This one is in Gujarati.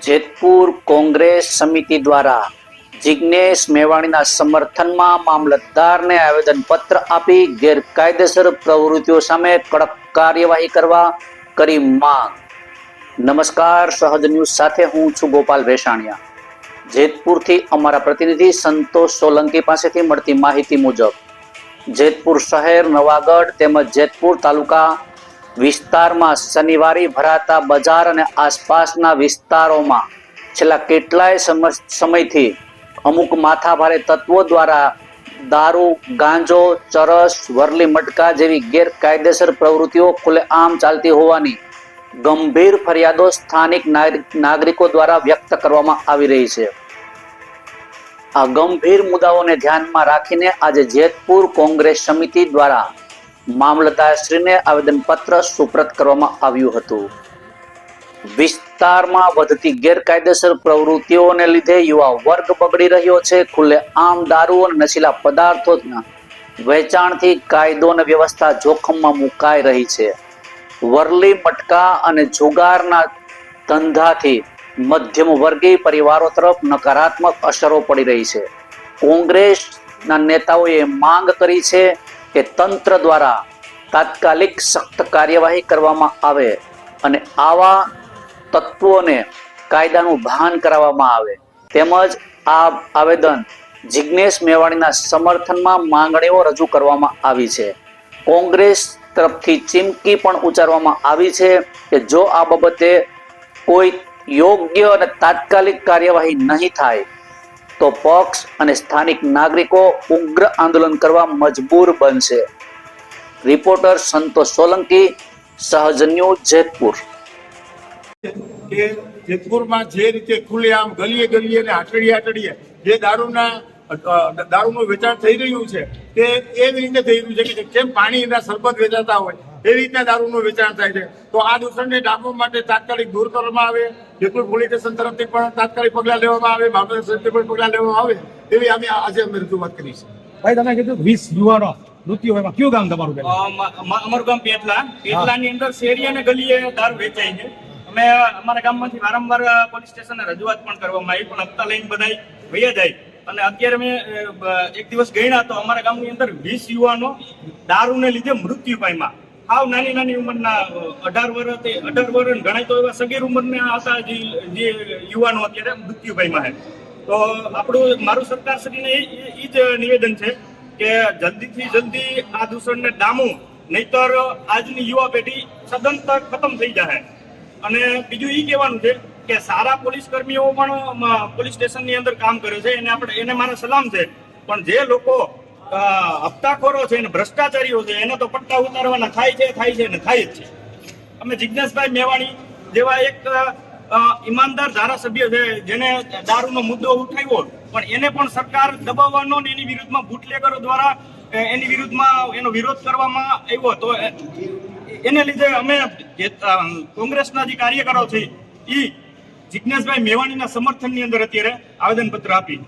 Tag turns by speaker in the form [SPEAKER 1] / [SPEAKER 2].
[SPEAKER 1] જેતપુર કોંગ્રેસ સમિતિ દ્વારા જિજ્ઞેશ મેવાણીના સમર્થનમાં મામલતદારને આવેદનપત્ર આપી ગેરકાયદેસર પ્રવૃત્તિઓ સામે કડક કાર્યવાહી કરવા કરી માંગ. નમસ્કાર સહજ ન્યૂઝ સાથે હું છું ગોપાલ ભેસાણિયા. જેતપુરથી અમારા પ્રતિનિધિ સંતોષ સોલંકી પાસેથી મળતી માહિતી મુજબ, જેતપુર શહેર નવાગઢ તેમજ જેતપુર તાલુકા વિસ્તારમાં શનિવારે ભરાતા બજાર અને આસપાસના વિસ્તારોમાં છેલ્લા કેટલાય સમ- સમયથી અમુક માથાભારે તત્વો દ્વારા દારૂ, ગાંજો, ચરસ, વરલી મટકા જેવી ગેરકાયદેસર પ્રવૃત્તિઓ ખુલ્લેઆમ ચાલતી હોવાની ગંભીર ફરિયાદો સ્થાનિક નાગરિકો દ્વારા વ્યક્ત કરવામાં આવી રહી છે. આ ગંભીર મુદ્દાઓને ધ્યાનમાં રાખીને આજે જેતપુર કોંગ્રેસ સમિતિ દ્વારા મામલતદારશ્રીને આવેદનપત્ર સુપ્રત કરવામાં આવ્યું હતું. વિસ્તારમાં વધતી ગેરકાયદેસર પ્રવૃત્તિઓને લીધે યુવા વર્ગ બગડી રહ્યો છે. ખુલ્લે આમ દારૂ અને નશીલા પદાર્થોના વેચાણથી કાયદો અને વ્યવસ્થા જોખમમાં મુકાઈ રહી છે. વરલી, મટકા અને જુગારના ધંધાથી મધ્યમ વર્ગીય પરિવારો તરફ નકારાત્મક અસરો પડી રહી છે. કોંગ્રેસના નેતાઓએ માંગ કરી છે કે તંત્ર દ્વારા તાત્કાલિક સખ્ત કાર્યવાહી કરવામાં આવે અને આવા તત્વોને કાયદાનું ભાન કરાવવામાં આવે. તેમજ આ આવેદન જિજ્ઞેશ મેવાણીના સમર્થનમાં માંગણીઓ રજૂ કરવામાં આવી છે. કોંગ્રેસ તરફથી ચીમકી પણ ઉચ્ચારવામાં આવી છે કે જો આ બાબતે કોઈ યોગ્ય અને તાત્કાલિક કાર્યવાહી નહીં થાય તો પક્ષ અને સ્થાનિક નાગરિકો ઉગ્ર આંદોલન કરવા મજબૂર બનશે. રિપોર્ટર સંતોષ સોલંકી, સહજન્યુ, જેતપુર.
[SPEAKER 2] જેતપુરમાં જે રીતે ખુલ્લેઆમ ગલીએ ગલીએ અને આટડીએ આટડીએ જે દારૂના દારૂનું વેચાણ થઈ રહ્યું છે, તે એવી રીતે થઈ રહ્યું છે કે જેમ પાણીના સરબત વેચાતા હોય એવી રીતના દારૂનું વેચાણ થાય છે. તો આ દૂષણને ડામવા માટે તાત્કાલિક દૂર કરવામાં આવે. જેતપુર પોલીસ સ્ટેશન તરફથી પણ તાત્કાલિક પગલાં લેવામાં આવે. મામલતદાર તરફથી પણ પગલાં લેવામાં આવે. એવી અમે આજે અમે રજૂઆત કરી છે.
[SPEAKER 3] ભાઈ તમે કીધું વીસ યુવાનો મૃત્યુ એમાં. કયું ગામ તમારું
[SPEAKER 4] અમારું ગામ પેટલા. પેટલાની અંદર શેરી અને ગલીએ દારૂ વેચાય છે. અમે અમારા ગામમાંથી વારંવાર પોલીસ સ્ટેશને રજૂઆત પણ કરવામાં આવી પણ હપ્તા લઈને બધાય વૈયા જાય. અને અત્યારે મેં એક દિવસ ગણ્યા તો અમારા ગામની અંદર વીસ યુવાનો દારૂને લીધે મૃત્યુ પામ્યા. હાવ નાની નાની ઉંમરના અઢાર વર્ષ અઢાર વર્ષ ગણાય તો એવા સગીર ઉંમરના હતા જે જે યુવાનો અત્યારે મૃત્યુભાઈમાં છે તો આપણું મારું સરકાર શ્રીને એ જ નિવેદન છે કે જલ્દીથી જલ્દી આ દૂષણને ડામવું નહીતર આજની યુવા પેઢી સદંતર ખતમ થઈ જાય અને બીજું એ કહેવાનું છે કે સારા પોલીસ કર્મીઓ પણ પોલીસ સ્ટેશનની અંદર કામ કરે છે. એને આપણે, એને મારા સલામ છે. પણ જે લોકો હપ્તાખોરો છે ભ્રષ્ટાચારીઓ છે, એને તો પટ્ટા ઉતારવાના થાય છે થાય છે અને થાય જ છે. અમે જિજ્ઞેશભાઈ મેવાણી જેવા એક ઈમાનદાર ધારાસભ્ય છે, જેને દારૂનો મુદ્દો ઉઠાવ્યો, પણ એને પણ સરકાર દબાવવાનો ને એની વિરુદ્ધમાં બુટલેગરો દ્વારા એની વિરુદ્ધમાં એનો વિરોધ કરવામાં આવ્યો તો એને લીધે અમે કોંગ્રેસના જે કાર્યકરો છે એ જિજ્ઞેશભાઈ મેવાણીના સમર્થનની અંદર અત્યારે આવેદનપત્ર આપી.